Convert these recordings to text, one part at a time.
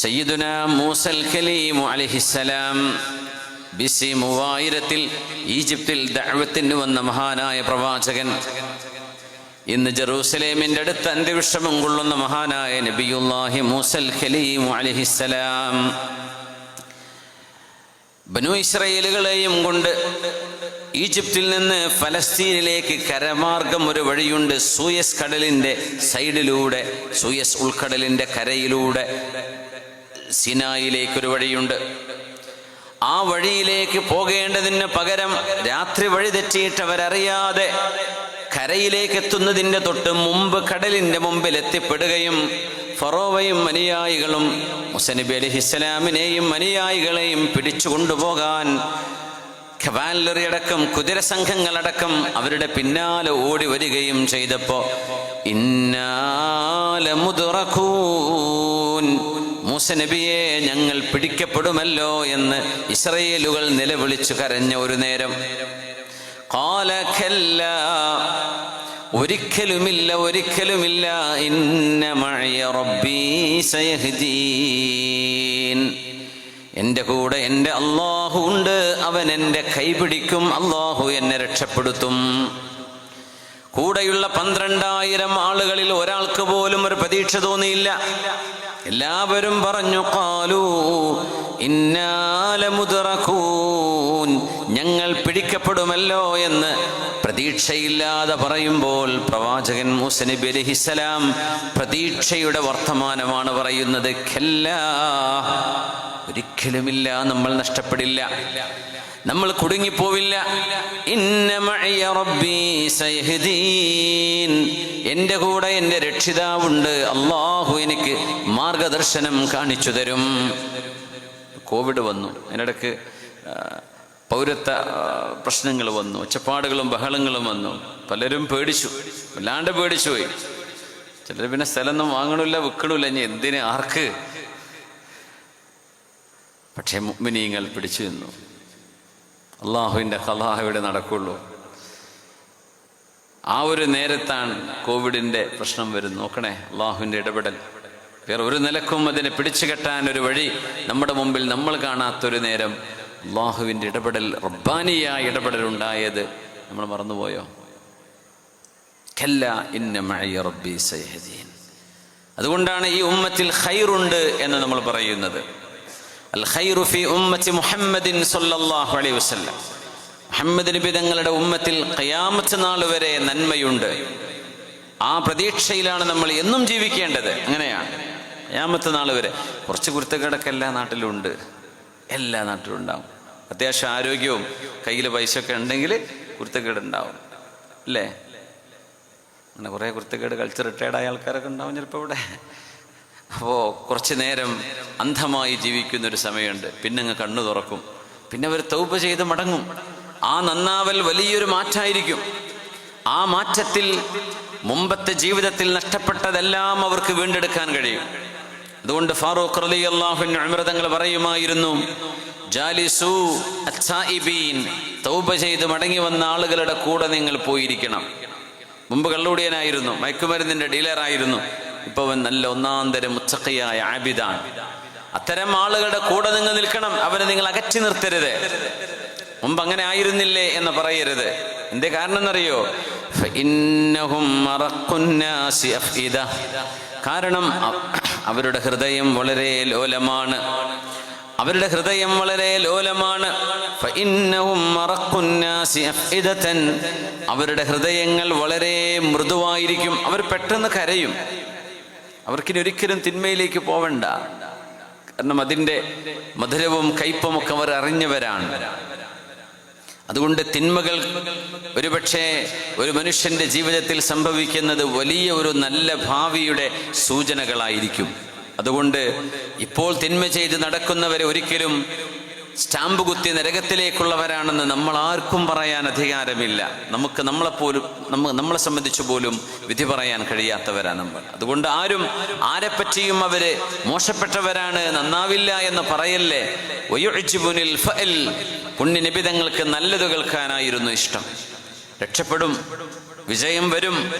സയ്യിദുന മൂസൽ കലീം ബി ബിസി മൂവായിരത്തിൽ ഈജിപ്തിൽ ദഴവത്തിന് വന്ന മഹാനായ പ്രവാചകൻ. ഇന്ന് ജെറൂസലേമിന്റെ അടുത്ത് അന്ത്യവിഷമം കൊള്ളുന്ന മഹാനായ നബിയുല്ലാഹി മൂസൽ ഖലീം അലിഹിസ്സലാം ബനു ഇസ്രയേലുകളെയും കൊണ്ട് ഈജിപ്തിൽ നിന്ന് ഫലസ്തീനിലേക്ക് കരമാർഗം ഒരു വഴിയുണ്ട്. സൂയസ് കടലിന്റെ സൈഡിലൂടെ സൂയസ് ഉൾക്കടലിന്റെ കരയിലൂടെ. സിനായിലേക്കൊരു വഴിയുണ്ട്. ആ വഴിയിലേക്ക് പോകേണ്ടതിന് പകരം രാത്രി വഴി തെറ്റിയിട്ടവരറിയാതെ കരയിലേക്ക് എത്തുന്നതിന്റെ തൊട്ട് മുമ്പ് കടലിന്റെ മുമ്പിൽ എത്തിപ്പെടുകയും ഫറോവയും അനുയായികളും മുസനബി അലിഹിസ്സലാമിനെയും അനുയായികളെയും പിടിച്ചു കൊണ്ടുപോകാൻ കവാലറി അടക്കം കുതിര സംഘങ്ങളടക്കം അവരുടെ പിന്നാലെ ഓടി വരികയും ചെയ്തപ്പോ ഇന്നാല മുതുറക്കൂൻ മൂസ നബിയെ ഞങ്ങൾ പിടിക്കപ്പെടുമല്ലോ എന്ന് ഇസ്രയേലുകൾ നിലവിളിച്ചു കരഞ്ഞ ഒരു നേരം. കാലഖല്ല ഒരിക്കലുമില്ല ഒരിക്കലുമില്ല ഇന്ന മഴയ റബ്ബീ സയഹ്ജീൻ എന്റെ കൂടെ എന്റെ അള്ളാഹു ഉണ്ട് അവൻ എന്റെ കൈപിടിക്കും അള്ളാഹു എന്നെ രക്ഷപ്പെടുത്തും. കൂടെയുള്ള പന്ത്രണ്ടായിരം ആളുകളിൽ ഒരാൾക്ക് പോലും ഒരു പ്രതീക്ഷ തോന്നിയില്ല. എല്ലാവരും പറഞ്ഞു കാലൂ ഞങ്ങൾ പിടിക്കപ്പെടുമല്ലോ എന്ന് പ്രതീക്ഷയില്ലാതെ പറയുമ്പോൾ പ്രവാചകൻ മൂസനബി അലഹിസലാം പ്രതീക്ഷയുടെ വർത്തമാനമാണ് പറയുന്നത് ഖല്ലാ ഒരിക്കലുമില്ല നമ്മൾ നഷ്ടപ്പെടില്ല നമ്മൾ കുടുങ്ങിപ്പോവില്ല. എന്റെ കൂടെ എന്റെ രക്ഷിതാവുണ്ട് അള്ളാഹു എനിക്ക് മാർഗദർശനം കാണിച്ചു തരും. കോവിഡ് വന്നു. അതിനിടയ്ക്ക് ആ, പൗരത്വ പ്രശ്നങ്ങൾ വന്നു. ഒച്ചപ്പാടുകളും ബഹളങ്ങളും വന്നു. പലരും പേടിച്ചു. വല്ലാണ്ട് പേടിച്ചു പോയി. ചിലർ പിന്നെ സ്ഥലമൊന്നും വാങ്ങണില്ല വിൽക്കണില്ല ഇനി എന്തിന്? ആർക്ക്? പക്ഷേ മുഅ്മിനീങ്ങൾ പിടിച്ചു നിന്നു. അള്ളാഹുവിന്റെ കലാഹയുടെ നടക്കുള്ളൂ. ആ ഒരു നേരത്താണ് കോവിഡിന്റെ പ്രശ്നം വരുന്നത്. നോക്കണേ അള്ളാഹുവിന്റെ ഇടപെടൽ. വേറെ ഒരു നിലക്കും അതിനെ പിടിച്ചു കെട്ടാൻ ഒരു വഴി നമ്മുടെ മുമ്പിൽ നമ്മൾ കാണാത്തൊരു നേരം അള്ളാഹുവിന്റെ ഇടപെടൽ റബ്ബാനിയായ ഇടപെടൽ ഉണ്ടായത് നമ്മൾ മറന്നുപോയോ? കല്ല ഇന്ന റബ്ബി അതുകൊണ്ടാണ് ഈ ഉമ്മത്തിൽ ഖൈറുണ്ട് എന്ന് നമ്മൾ പറയുന്നത്. അൽ മുഹമ്മദിൻ അലൈഹി വസല്ലം. മുഹമ്മദ് നബി തങ്ങളുടെ ഉമ്മത്തിൽ ഖിയാമത്ത് നാൾ വരെ നന്മയുണ്ട്. ആ പ്രതീക്ഷയിലാണ് നമ്മൾ എന്നും ജീവിക്കേണ്ടത്. അങ്ങനെയാണ്. ഖിയാമത്ത് നാൾ വരെ. കുറച്ച് കുരുത്തക്കേടൊക്കെ എല്ലാ നാട്ടിലും ഉണ്ട്. എല്ലാ നാട്ടിലും ഉണ്ടാവും. അത്യാവശ്യം ആരോഗ്യവും കയ്യിൽ പൈസ ഒക്കെ ഉണ്ടെങ്കിൽ കുരുത്തക്കേട് ഉണ്ടാവും അല്ലേ? അങ്ങനെ കുറേ കുരുത്തക്കേട് കൾച്ചർ റിട്ടയർഡായ ആൾക്കാരൊക്കെ ഉണ്ടാവും ചിലപ്പോൾ ഇവിടെ. അപ്പോൾ കുറച്ച് നേരം അന്ധമായി ജീവിക്കുന്ന ഒരു സമയമുണ്ട്. പിന്നെ അങ്ങ് കണ്ണു തുറക്കും. പിന്നെ അവർ തൗപ ചെയ്ത് മടങ്ങും. ആ നന്നാവൽ വലിയൊരു മാറ്റമായിരിക്കും ആ മാറ്റത്തിൽ മുമ്പത്തെ ജീവിതത്തിൽ നഷ്ടപ്പെട്ടതെല്ലാം അവർക്ക് വീണ്ടെടുക്കാൻ കഴിയും. അതുകൊണ്ട് ഫാറൂഖ് അലി അള്ളാഹുൻ അമൃതങ്ങൾ പറയുമായിരുന്നു ജാലിസു തൗബ ചെയ്ത് മടങ്ങി വന്ന ആളുകളുടെ കൂടെ നിങ്ങൾ പോയിരിക്കണം. മുമ്പ് കള്ളുടിയനായിരുന്നു മയക്കുമരുന്നിന്റെ ഡീലറായിരുന്നു. ഇപ്പൊ അവൻ നല്ല ഒന്നാന്തര മുച്ചക്കയായ ആബിദാണ്. അത്തരം ആളുകളുടെ കൂടെ നിങ്ങൾ നിൽക്കണം അവരെ നിങ്ങൾ അകറ്റി നിർത്തരുത്. മുമ്പ് അങ്ങനെ ആയിരുന്നില്ലേ എന്ന് പറയരുത്. എന്തേ കാരണം എന്നറിയോ. കാരണം അവരുടെ ഹൃദയം വളരെ ലോലമാണ്. അവരുടെ ഹൃദയം വളരെ ലോലമാണ്. അവരുടെ ഹൃദയങ്ങൾ വളരെ മൃദുവായിരിക്കും. അവർ പെട്ടെന്ന് കരയും. അവർക്കിനി ഒരിക്കലും തിന്മയിലേക്ക് പോവണ്ട. കാരണം അതിന്റെ മധുരവും കയ്പും ഒക്കെ അവർ അറിഞ്ഞവരാണ്. അതുകൊണ്ട് തിന്മകൾ ഒരുപക്ഷെ ഒരു മനുഷ്യന്റെ ജീവിതത്തിൽ സംഭവിക്കുന്നത് വലിയ ഒരു നല്ല ഭാവിയുടെ സൂചനകളായിരിക്കും. അതുകൊണ്ട് ഇപ്പോൾ തിന്മ ചെയ്ത് നടക്കുന്നവരെ ഒരിക്കലും സ്റ്റാമ്പ് കുത്തി നരകത്തിലേക്കുള്ളവരാണെന്ന് നമ്മൾ ആർക്കും പറയാൻ അധികാരമില്ല. നമുക്ക് നമ്മളെപ്പോലും നമ്മ നമ്മളെ സംബന്ധിച്ച് പോലും വിധി പറയാൻ കഴിയാത്തവരാണ് നമ്മൾ. അതുകൊണ്ട് ആരും ആരെപ്പറ്റിയും അവർ മോശപ്പെട്ടവരാണ് നന്നാവില്ല എന്ന് പറയല്ലേ? ഫഅൽ. പുണ്യനിബിതങ്ങൾക്ക് നല്ലത് കേൾക്കാനായിരുന്നു ഇഷ്ടം. രക്ഷപ്പെടും വിജയം വരും.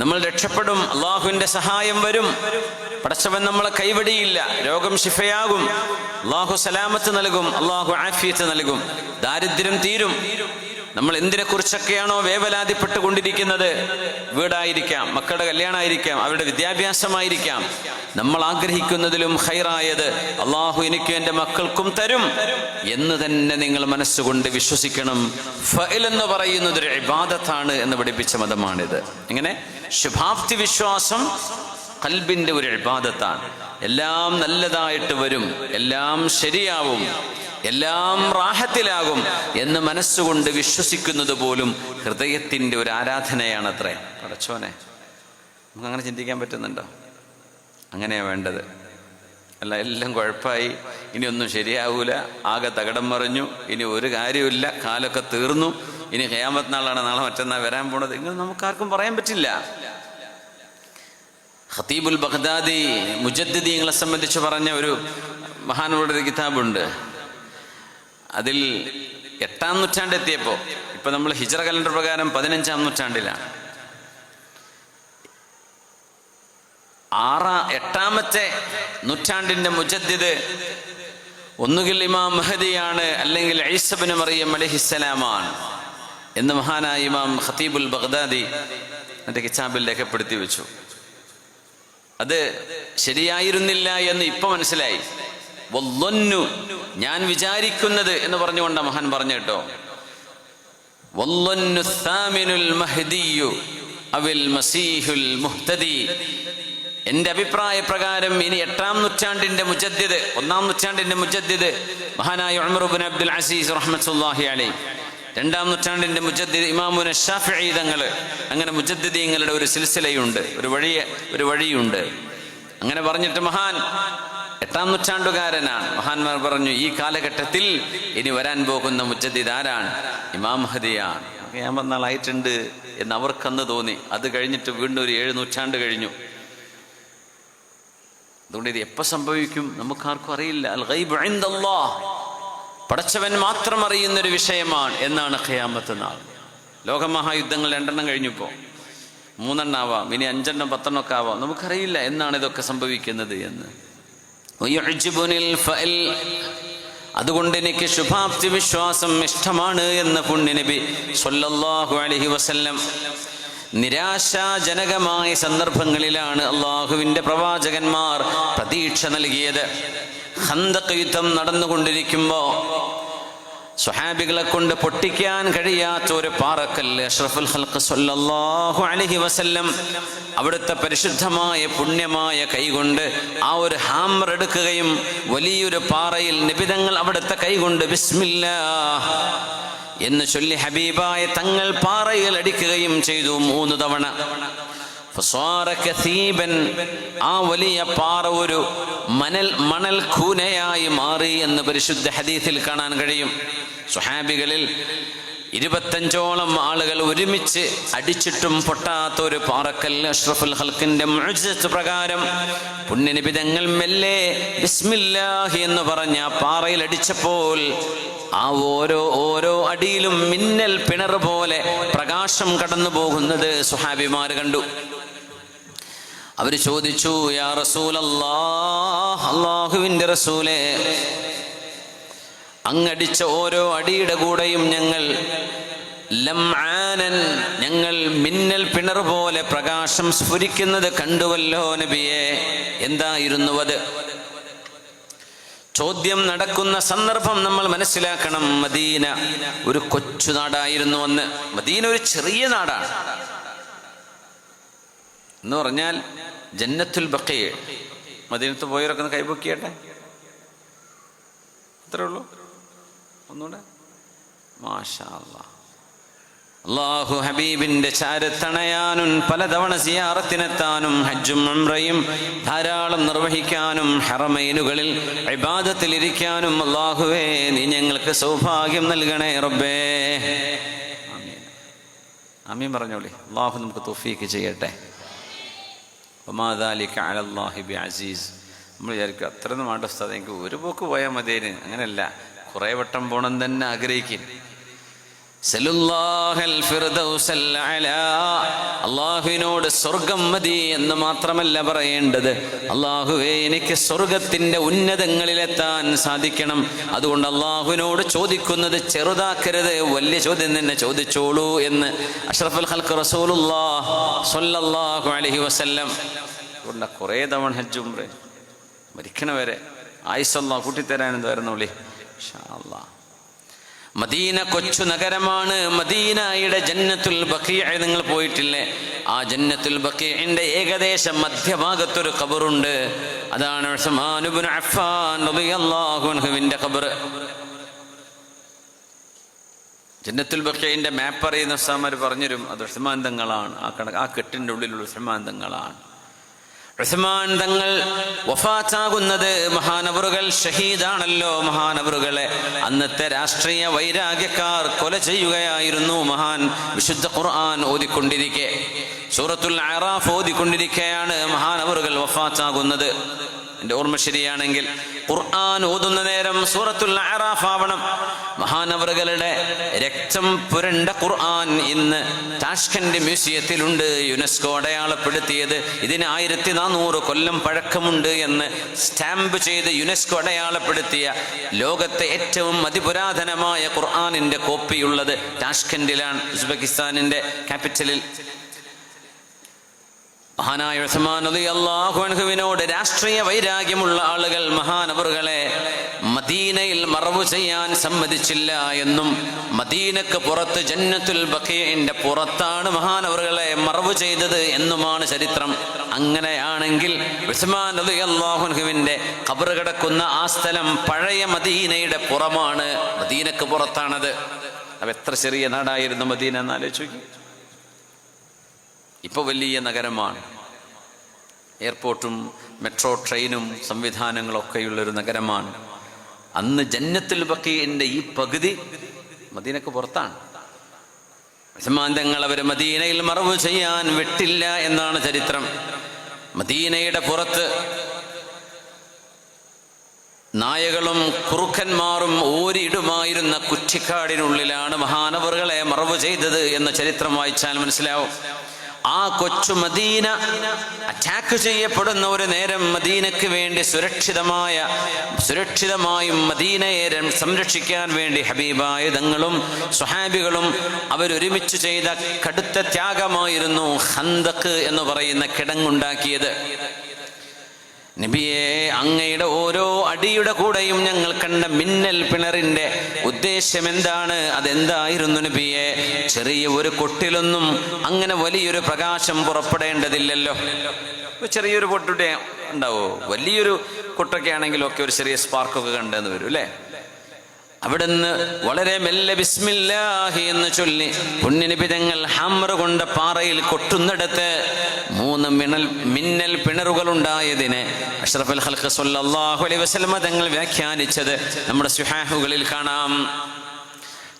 നമ്മൾ രക്ഷപ്പെടും അള്ളാഹുവിന്റെ സഹായം വരും. പടച്ചവൻ നമ്മളെ കൈവടിയില്ല. രോഗം ശിഫയാകും. അള്ളാഹു സലാമത്ത് നൽകും. അള്ളാഹു ആഫിയത്ത് നൽകും. ദാരിദ്ര്യം തീരും. നമ്മൾ എന്തിനെ കുറിച്ചൊക്കെയാണോ വേവലാതിപ്പെട്ടുകൊണ്ടിരിക്കുന്നത്? വീടായിരിക്കാം മക്കളുടെ കല്യാണമായിരിക്കാം അവരുടെ വിദ്യാഭ്യാസമായിരിക്കാം. നമ്മൾ ആഗ്രഹിക്കുന്നതിലും ഹൈറായത് അള്ളാഹു എനിക്ക് എന്റെ മക്കൾക്കും തരും എന്ന് തന്നെ നിങ്ങൾ മനസ്സുകൊണ്ട് വിശ്വസിക്കണം. ഫയൽ എന്ന് പറയുന്നത് ഒരു ഇബാദത്താണ് എന്ന് പഠിപ്പിച്ച മതമാണിത്. ഇങ്ങനെ ശുഭാപ്തി വിശ്വാസം കൽബിന്റെ ഒരു ഇബാദത്താണ്. എല്ലാം നല്ലതായിട്ട് വരും എല്ലാം ശരിയാവും എല്ലാം റാഹത്തിലാകും എന്ന് മനസ്സുകൊണ്ട് വിശ്വസിക്കുന്നത് പോലും ഹൃദയത്തിന്റെ ഒരു ആരാധനയാണ് അത്രേ പടച്ചോനെ നമുക്ക് അങ്ങനെ ചിന്തിക്കാൻ പറ്റുന്നുണ്ടോ? അങ്ങനെയാ വേണ്ടത്. അല്ല എല്ലാം കുഴപ്പമായി ഇനി ഒന്നും ശരിയാവൂല. ആകെ തകടം മറിഞ്ഞു. ഇനി ഒരു കാര്യമില്ല കാലൊക്കെ തീർന്നു. ഇനി ഹേമത്ത് നാളാണ്. നാളെ മറ്റന്നാൾ വരാൻ പോണത്. ഇങ്ങനെ നമുക്കാർക്കും പറയാൻ പറ്റില്ല. ഖത്തീബുൽ ബഗ്ദാദി മുജദ്ദീങ്ങളെ സംബന്ധിച്ച് പറഞ്ഞ ഒരു മഹാനോട് ഒരു കിതാബുണ്ട്. അതിൽ എട്ടാം നൂറ്റാണ്ട് എത്തിയപ്പോൾ ഇപ്പൊ നമ്മൾ ഹിജറ കലണ്ടർ പ്രകാരം പതിനഞ്ചാം നൂറ്റാണ്ടിലാണ്. ആറാ എട്ടാമത്തെ നൂറ്റാണ്ടിന്റെ മുജദ്ദിദ് ഒന്നുകിൽ ഇമാം മഹദിയാണ് അല്ലെങ്കിൽ ഐസബിന് മറിയം അലഹിസ്സലാമാണ് എന്ന് മഹാനായ ഇമാം ഖത്തീബുൽ ബഗ്ദാദി എന്റെ കിതാബിൽ രേഖപ്പെടുത്തി വെച്ചു. അത് ശരിയായിരുന്നില്ല എന്ന് ഇപ്പൊ മനസ്സിലായി. വല്ലൊന്നു ഞാൻ വിചാരിക്കുന്നത് എന്ന് പറഞ്ഞുകൊണ്ട് മഹാൻ പറഞ്ഞു കേട്ടോ. എന്റെ അഭിപ്രായ പ്രകാരം ഇനി എട്ടാം നൂറ്റാണ്ടിന്റെ മുജദ്ദിദ് ഒന്നാം നൂറ്റാണ്ടിന്റെ മുജദ്ദിദ് മഹാനായ ഉമർബിൻ അബ്ദുൽ അസീസ് റഹ്മത്തുല്ലാഹി അലൈ രണ്ടാം നൂറ്റാണ്ടിന്റെ മുജദ്ദിദ് ഇമാമുന തങ്ങൾ അങ്ങനെ മുജദ്ദിദീങ്ങളുടെ ഒരു സിൽസിലയുണ്ട് ഒരു വഴി ഒരു വഴിയുണ്ട്. അങ്ങനെ പറഞ്ഞിട്ട് മഹാൻ എട്ടാം നൂറ്റാണ്ടുകാരനാണ്. മഹാന്മാർ പറഞ്ഞു ഈ കാലഘട്ടത്തിൽ ഇനി വരാൻ പോകുന്ന മുജദ്ദിദ് ആരാണ്? ഇമാം മഹദിയാണ് ഞാൻ വന്നാളായിട്ടുണ്ട് എന്ന് അവർക്കന്ന് തോന്നി. അത് കഴിഞ്ഞിട്ട് വീണ്ടും ഒരു ഏഴ് നൂറ്റാണ്ട് കഴിഞ്ഞു. അതുകൊണ്ട് ഇത് എപ്പോൾ സംഭവിക്കും? നമുക്കാർക്കും അറിയില്ല. അൽ ഗൈബ് പടച്ചവൻ മാത്രം അറിയുന്നൊരു വിഷയമാണ് എന്നാണ് ഖിയാമത്ത് നാൾ. ലോകമഹായുദ്ധങ്ങൾ രണ്ടെണ്ണം കഴിഞ്ഞപ്പോൾ മൂന്നെണ്ണം ആവാം ഇനി അഞ്ചെണ്ണം പത്തെണ്ണം ഒക്കെ ആവാം. നമുക്കറിയില്ല എന്നാണ് ഇതൊക്കെ സംഭവിക്കുന്നത് എന്ന്. അതുകൊണ്ട് എനിക്ക് ശുഭാപ്തി വിശ്വാസം ഇഷ്ടമാണ് എന്ന് പുണ്യനബി സൊല്ലാഹു അലൈഹി വസല്ലം നിരാശാജനകമായ സന്ദർഭങ്ങളിലാണ് അള്ളാഹുവിന്റെ പ്രവാചകന്മാർ പ്രതീക്ഷ നൽകിയത്. ഹന്തക് യുദ്ധം നടന്നുകൊണ്ടിരിക്കുമ്പോ സുഹാബികളെ കൊണ്ട് പൊട്ടിക്കാൻ കഴിയാത്ത ഒരു പാറക്കല്ല് അഷ്റഫുൽ ഹൽക്ക് സല്ലല്ലാഹു അലൈഹി വസല്ലം അവിടുത്തെ പരിശുദ്ധമായ പുണ്യമായ കൈകൊണ്ട് ആ ഒരു ഹാമർ എടുക്കുകയും വലിയൊരു പാറയിൽ നിബിതങ്ങൾ അവിടുത്തെ കൈകൊണ്ട് ബിസ്മില്ലാ എന്ന് ചൊല്ലി ഹബീബായ തങ്ങൾ പാറയിൽ അടിക്കുകയും ചെയ്തു മൂന്ന് തവണ. ആ വലിയ പാറ ഒരു മണൽ മണൽ കൂനയായി മാറി എന്ന് പരിശുദ്ധ ഹദീസിൽ കാണാൻ കഴിയും. സുഹാബികളിൽ ഇരുപത്തഞ്ചോളം ആളുകൾ ഒരുമിച്ച് അടിച്ചിട്ടും പൊട്ടാത്ത ഒരു പാറക്കൽ അഷ്റഫുൽ ഹൽക്കിന്റെ പ്രകാരം പുണ്യനിബിതങ്ങൾ മെല്ലെ ബിസ്മില്ലാഹി എന്ന് പറഞ്ഞ പാറയിൽ അടിച്ചപ്പോൾ ആ ഓരോ ഓരോ അടിയിലും മിന്നൽ പിണർ പോലെ പ്രകാശം കടന്നു പോകുന്നത് സുഹാബിമാർ കണ്ടു. അവർ ചോദിച്ചു യാ അള്ളാഹുവിന്റെ റസൂലേ അങ്ങടിച്ച ഓരോ അടിയുടെ കൂടെയും ഞങ്ങൾ ലംആനൻ ഞങ്ങൾ മിന്നൽ പിണർ പോലെ പ്രകാശം സ്ഫുരിക്കുന്നത് കണ്ടുവല്ലോ നബിയെ എന്തായിരുന്നു അത്? ചോദ്യം നടക്കുന്ന സന്ദർഭം നമ്മൾ മനസ്സിലാക്കണം. മദീന ഒരു കൊച്ചു നാടായിരുന്നു അന്ന്. മദീന ഒരു ചെറിയ നാടാണ്. എന്ന് പറഞ്ഞാൽ ജന്നത്തുൽ ബക്കയെ മദീനത്ത് പോയവരൊക്കെ ഒന്ന് കൈപൊക്കിയട്ടെ? അത്രേ ഉള്ളൂ. ഒന്നുകൂടെ? മാഷാ. അള്ളാഹു ഹബീബിന്റെ ചാരത്തണയാനും പലതവണ സിയാറത്തിനെത്താനും ഹജ്ജും ഉംറയും ധാരാളം നിർവഹിക്കാനും ഹറമൈനുകളിൽ ഇബാദത്തിലിരിക്കാനും അള്ളാഹുവേ നീ ഞങ്ങൾക്ക് സൗഭാഗ്യം നൽകണേ റബ്ബേ. ആമീൻ. ആമീൻ പറഞ്ഞോളി. അള്ളാഹു നമുക്ക് തൊഫീക്ക് ചെയ്യട്ടെ. ഒമാദാലിക്ക് അലല്ലാഹി ബി അസീസ് നമ്മൾ വിചാരിക്കും അത്രയൊന്നും വേണ്ട ഉസ്താദ് എനിക്ക് ഒരു പോക്ക് പോയാൽ മതിയേന്. അങ്ങനെയല്ല കുറേ വട്ടം പോകണം തന്നെ ആഗ്രഹിക്കും. അള്ളാഹുവിനോട് സ്വർഗം മതി എന്ന് മാത്രമല്ല പറയേണ്ടത്. അള്ളാഹുവെ എനിക്ക് സ്വർഗത്തിന്റെ ഉന്നതങ്ങളിലെത്താൻ സാധിക്കണം. അതുകൊണ്ട് അള്ളാഹുവിനോട് ചോദിക്കുന്നത് ചെറുതാക്കരുത്. വലിയ ചോദ്യം തന്നെ ചോദിച്ചോളൂ എന്ന്. അഷ്റഫുൽ അൽ ഹൽക്ക് സ്വല്ലല്ലാഹു അലൈഹി വസല്ലം. അതുകൊണ്ട് തവണ ഹജ്ജും മരിക്കണവരെ ആയിസല്ലാ കൂട്ടിത്തരാൻ എന്തായിരുന്നു വിളി? ഇൻഷാ അല്ലാഹ് മദീന കൊച്ചു നഗരമാണ്. മദീനയുടെ ജന്നത്തുൽ ബഖീഅ നിങ്ങൾ പോയിട്ടില്ലേ? ആ ജന്നത്തുൽ ബഖീഇന്റെ ഏകദേശം മധ്യഭാഗത്തൊരു ഖബറുണ്ട്. അതാണ് ഉസ്മാൻ ഇബ്നു അഫ്ഫാൻ ഖബർ ജന്നത്തുൽ ബഖീഇന്റെ മാപ്പ് അറിയുന്ന ഉസ്മാർ പറഞ്ഞുരും അത് ഉസ്മാൻ തങ്ങളാണ്. ആ കണക്ക് ആ കെട്ടിന്റെ ഉള്ളിലുള്ള ഉസ്മാൻ തങ്ങളാണ്. ഉസ്മാൻ തങ്ങൾ വഫാത്താകുന്നത് മഹാനവറുകൾ ഷഹീദാണല്ലോ മഹാനവറുകളെ. അന്നത്തെ രാഷ്ട്രീയ വൈരാഗ്യക്കാർ കൊല ചെയ്യുകയായിരുന്നു മഹാൻ. വിശുദ്ധ ഖുർആൻ ഓതിക്കൊണ്ടിരിക്കെ. സൂറത്തുൽ അറാഫ് ഓതിക്കൊണ്ടിരിക്കെയാണ് മഹാനവറുകൾ വഫാത്താകുന്നത്. എന്റെ ഓർമ്മ ശരിയാണെങ്കിൽ ഖുർആൻ ഓതുന്ന നേരം സൂറത്തുൽ അറാഫ് ആവണം. മഹാനവറുകളുടെ രക്തം പുരണ്ട ഖുർആൻ ഇന്ന് താഷ്കന്റ് മ്യൂസിയത്തിലുണ്ട്. യുനെസ്കോ അടയാളപ്പെടുത്തിയത് ഇതിന് ആയിരത്തി നാനൂറ് കൊല്ലം പഴക്കമുണ്ട് എന്ന് സ്റ്റാമ്പ് ചെയ്ത് യുനെസ്കോ അടയാളപ്പെടുത്തിയ ലോകത്തെ ഏറ്റവും അതിപുരാതനമായ ഖുർആാനിന്റെ കോപ്പിയുള്ളത് താഷ്കന്റിലാണ് ഉസ്ബെക്കിസ്ഥാനിന്റെ ക്യാപിറ്റലിൽ. മഹാനായ ഉസ്മാൻ റളിയല്ലാഹു അൻഹുവിനോട് രാഷ്ട്രീയ വൈരാഗ്യമുള്ള ആളുകൾ മഹാനവറുകളെ മദീനയിൽ മറവ് ചെയ്യാൻ സമ്മതിച്ചില്ല എന്നും മദീനക്ക് പുറത്ത് ജന്നത്തുൽ ബഖീന്റെ പുറത്താണ് മഹാനവറുകളെ മറവ് ചെയ്തത് എന്നുമാണ് ചരിത്രം. അങ്ങനെയാണെങ്കിൽ ഉസ്മാൻ അലി അൻഹുവിന്റെ ഖബർ കിടക്കുന്ന ആ സ്ഥലം പഴയ മദീനയുടെ പുറമാണ്. മദീനക്ക് പുറത്താണത്. അവ എത്ര ചെറിയ നാടായിരുന്നു മദീന എന്ന് ആലോചിച്ച് ഇപ്പൊ വലിയ നഗരമാണ്. എയർപോർട്ടും മെട്രോ ട്രെയിനും സംവിധാനങ്ങളൊക്കെയുള്ളൊരു നഗരമാണ്. അന്ന് ജന്നത്തുൽ ബക്കീന്റെ ഈ പകുതി മദീനക്ക് പുറത്താണ്. വിഷമാന്തങ്ങൾ അവർ മദീനയിൽ മറവ് ചെയ്യാൻ വിട്ടില്ല എന്നാണ് ചരിത്രം. മദീനയുടെ പുറത്ത് നായകളും കുറുക്കന്മാരും ഓരിയിടുമായിരുന്ന കുറ്റിക്കാടിനുള്ളിലാണ് മഹാനവറുകളെ മറവ് ചെയ്തത് എന്ന ചരിത്രം വായിച്ചാൽ മനസ്സിലാവും. ആ കൊച്ചു മദീന അറ്റാക്ക് ചെയ്യപ്പെടുന്ന ഒരു നേരം മദീനക്ക് വേണ്ടി സുരക്ഷിതമായ സുരക്ഷിതമായും മദീനയെ സംരക്ഷിക്കാൻ വേണ്ടി ഹബീബായുധങ്ങളും സ്വഹാബികളും അവരൊരുമിച്ച് ചെയ്ത കടുത്ത ത്യാഗമായിരുന്നു ഹന്തക്ക് എന്ന് പറയുന്ന കിടങ്ങുണ്ടാക്കിയത്. നബിയെ അങ്ങയുടെ ഓരോ അടിയുടെ കൂടെയും ഞങ്ങൾ കണ്ട മിന്നൽ പിണറിന്റെ ഉദ്ദേശം എന്താണ് അതെന്തായിരുന്നു നബിയെ? ചെറിയ ഒരു കൊട്ടിലൊന്നും അങ്ങനെ വലിയൊരു പ്രകാശം പുറപ്പെടേണ്ടതില്ലല്ലോ. ചെറിയൊരു പൊട്ടുടെ ഉണ്ടാവോ? വലിയൊരു കൊട്ടൊക്കെ ആണെങ്കിലും ഒക്കെ ഒരു ചെറിയ സ്പാർക്കൊക്കെ കണ്ടെന്ന് വരും അല്ലേ? അവിടുന്ന് വളരെ മെല്ലെ ബിസ്മില്ലാഹി എന്ന് ചൊല്ലി പുണ്യനിബിതങ്ങൾ ഹാമർ കൊണ്ട പാറയിൽ കൊട്ടുന്നിടത്ത് മൂന്ന് മിണൽ മിന്നൽ പിണറുകൾ ഉണ്ടായതിനെ അഷ്റഫുൽ ഹൽക്ക് സല്ലല്ലാഹു അലൈഹി വസ്ലമ തങ്ങൾ വ്യാഖ്യാനിച്ചത് നമ്മുടെ സുഹാഹുകളിൽ കാണാം.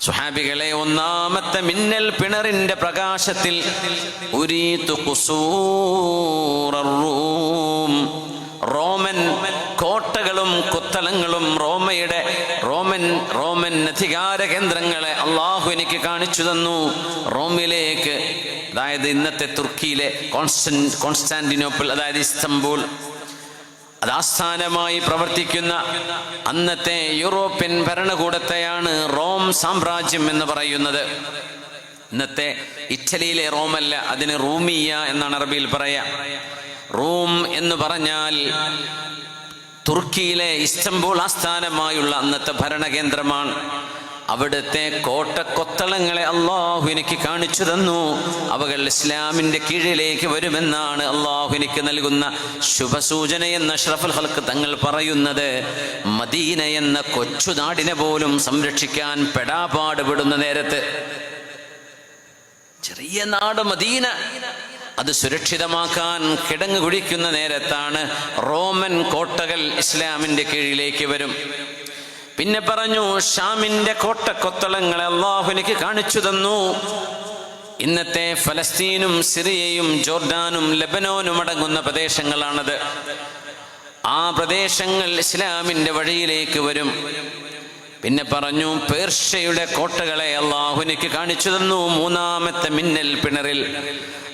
സുഹാബികളെ ഒന്നാമത്തെ മിന്നൽ പിണറിന്റെ പ്രകാശത്തിൽ റോമൻ കോട്ടകളും കുത്തലങ്ങളും റോമയുടെ റോമൻ റോമൻ അധികാര കേന്ദ്രങ്ങളെ അള്ളാഹു എനിക്ക് കാണിച്ചു തന്നു. റോമിലേക്ക് അതായത് ഇന്നത്തെ തുർക്കിയിലെ കോൺസ്റ്റൻ കോൺസ്റ്റാന്റിനോപ്പിൾ അതായത് ഇസ്തംബൂൾ അത് ആസ്ഥാനമായി പ്രവർത്തിക്കുന്ന അന്നത്തെ യൂറോപ്യൻ ഭരണകൂടത്തെയാണ് റോം സാമ്രാജ്യം എന്ന് പറയുന്നത്. ഇന്നത്തെ ഇറ്റലിയിലെ റോമല്ല അതിന് റൂമിയ എന്നാണ് അറബിയിൽ പറയാ. റൂം എന്ന് പറഞ്ഞാൽ തുർക്കിയിലെ ഇസ്തംബൂൾ ആസ്ഥാനമായുള്ള അന്നത്തെ ഭരണകേന്ദ്രമാണ്. അവിടുത്തെ കോട്ടക്കൊത്തളങ്ങളെ അള്ളാഹു എനിക്ക് കാണിച്ചു തന്നു. അവകൾ ഇസ്ലാമിന്റെ കീഴിലേക്ക് വരുമെന്നാണ് അള്ളാഹു എനിക്ക് നൽകുന്ന ശുഭസൂചന എന്ന ഷറഫുൽ ഹൽക്ക് തങ്ങൾ പറയുന്നത്. മദീന എന്ന കൊച്ചു നാടിനെ പോലും സംരക്ഷിക്കാൻ പെടാപാടുപെടുന്ന നേരത്ത് ചെറിയ നാട് മദീന അത് സുരക്ഷിതമാക്കാൻ കിടങ്ങു കുഴിക്കുന്ന നേരത്താണ് റോമൻ കോട്ടകൾ ഇസ്ലാമിന്റെ കീഴിലേക്ക് വരും. പിന്നെ പറഞ്ഞു ഷാമിന്റെ കോട്ടക്കൊത്തളങ്ങളെ അള്ളാഹു എനിക്ക് കാണിച്ചു തന്നു. ഇന്നത്തെ ഫലസ്തീനും സിറിയയും ജോർഡാനും ലബനോനും അടങ്ങുന്ന പ്രദേശങ്ങളാണത്. ആ പ്രദേശങ്ങൾ ഇസ്ലാമിന്റെ വഴിയിലേക്ക് വരും. പിന്നെ പറഞ്ഞു പേർഷ്യയുടെ കോട്ടകളെ അള്ളാഹുനിക്ക് കാണിച്ചു തന്നു മൂന്നാമത്തെ മിന്നൽ പിണറിൽ.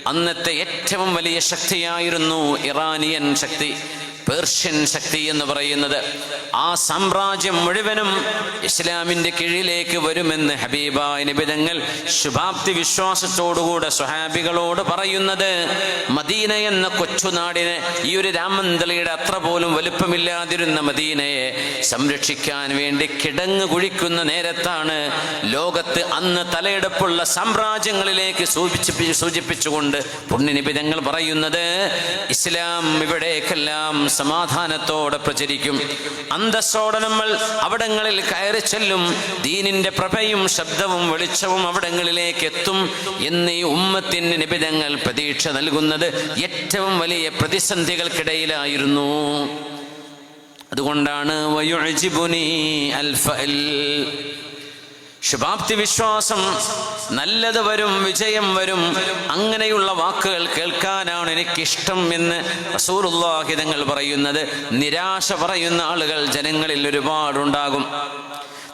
അന്നത്തെ ഏറ്റവും വലിയ ശക്തിയായിരുന്നു ഇറാനിയൻ ശക്തി. പേർഷ്യൻ ശക്തി എന്ന് പറയുന്നത് ആ സാമ്രാജ്യം മുഴുവനും ഇസ്ലാമിന്റെ കീഴിലേക്ക് വരുമെന്ന് ഹബീബായ നിബിതങ്ങൾ ശുഭാപ്തി വിശ്വാസത്തോടുകൂടെ സ്വഹാബികളോട് പറയുന്നത് മദീന എന്ന കൊച്ചുനാടിനെ ഈ ഒരു രാമന്തളിയുടെ അത്ര പോലും വലുപ്പമില്ലാതിരുന്ന മദീനയെ സംരക്ഷിക്കാൻ വേണ്ടി കിടങ്ങ് കുഴിക്കുന്ന നേരത്താണ് ലോകത്ത് അന്ന് തലയെടുപ്പുള്ള സാമ്രാജ്യങ്ങളിലേക്ക് സൂചിപ്പിച്ച് സൂചിപ്പിച്ചുകൊണ്ട് പുണ്യനിബിതങ്ങൾ പറയുന്നത് ഇസ്ലാം ഇവിടേക്കെല്ലാം സമാധാനത്തോടെ പ്രചരിക്കും. അന്തസ്സോടെ നമ്മൾ അവിടങ്ങളിൽ കയറി ചെല്ലും. ദീനിന്റെ പ്രഭയും ശബ്ദവും വെളിച്ചവും അവിടങ്ങളിലേക്ക് എത്തും എന്ന് ഈ ഉമ്മത്തിന് നിബിതങ്ങൾ പ്രതീക്ഷ നൽകുന്നത് ഏറ്റവും വലിയ പ്രതിസന്ധികൾക്കിടയിലായിരുന്നു. അതുകൊണ്ടാണ് വയുഅ്ജിബുനി അൽഫഅൽ ശുഭാപ്തി വിശ്വാസം നല്ലത് വരും വിജയം വരും. അങ്ങനെയുള്ള വാക്കുകൾ കേൾക്കാനാണ് എനിക്കിഷ്ടം എന്ന് റസൂലുള്ളാഹി തങ്ങൾ പറയുന്നത്. നിരാശ പറയുന്ന ആളുകൾ ജനങ്ങളിൽ ഒരുപാടുണ്ടാകും.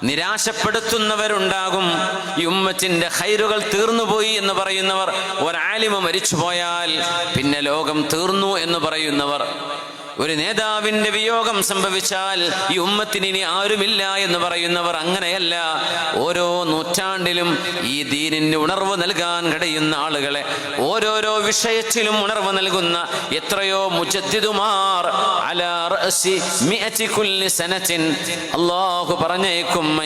നിരാശപ്പെടുത്തുന്നവരുണ്ടാകും. ഈ ഉമ്മത്തിന്റെ ഹൈറുകൾ തീർന്നുപോയി എന്ന് പറയുന്നവർ ഒരാലിമ മരിച്ചുപോയാൽ പിന്നെ ലോകം തീർന്നു എന്ന് പറയുന്നവർ. ഒരു നേതാവിന്റെ വിയോഗം സംഭവിച്ചാൽ ഈ ഉമ്മത്തിന് ഇനി ആരുമില്ല എന്ന് പറയുന്നവർ അങ്ങനെയല്ല. ഓരോ നൂറ്റാണ്ടിലും ഈ ദീനിന് ഉണർവ് നൽകാൻ കഴിയുന്ന ആളുകളെ ഓരോരോ വിഷയത്തിലും ഉണർവ് നൽകുന്ന എത്രയോ മുജദ്ദിദുമാർ. പറഞ്ഞേക്കും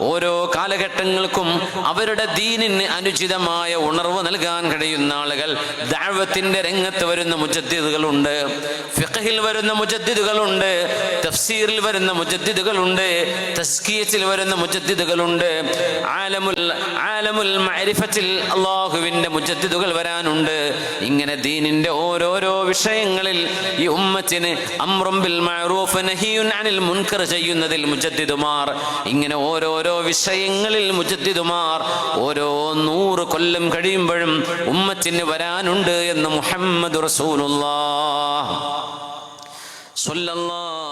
ഓരോ കാലഘട്ടങ്ങൾക്കും അവരുടെ ദീനിന് അനുചിതമായ ഉണർവ് നൽകാൻ കഴിയുന്ന ആളുകൾ. ദാഴ്വത്തിന്റെ രംഗത്ത് വരുന്ന മുജദ്ദിദുകളുണ്ട്. ഫിഖഹിൽ വരുന്ന മുജദ്ദിദുകളുണ്ട്. തഫ്സീറിൽ വരുന്ന മുജദ്ദിദുകളുണ്ട് തസ്കീയത്തിൽ വരുന്ന മുജദ്ദിദുകളുണ്ട് ആലമുൽ ആലമുൽ മഅരിഫത്തിൽ അള്ളാഹുവിന്റെ മുജദ്ദിദുകൾ വരാനുണ്ട്. ഇങ്ങനെ ദീനിന്റെ ഓരോരോ വിഷയങ്ങളിൽ ഈ ഉമ്മത്തിന് അമ്രും ബിൽ മഅറൂഫ് നഹിയുൻ അനിൽ മുൻകർ ചെയ്യുന്നതിൽ മുജദ്ദിദുമാർ ഇങ്ങനെ ഓരോരോ വിഷയങ്ങളിൽ മുജദ്ദിദുമാർ ഓരോ നൂറ് കൊല്ലം കഴിയുമ്പോഴും ഉമ്മത്തിന് വരാനുണ്ട് എന്ന് മുഹമ്മദ് റസൂലുള്ളാഹ്. സ്വല്ലല്ലാഹു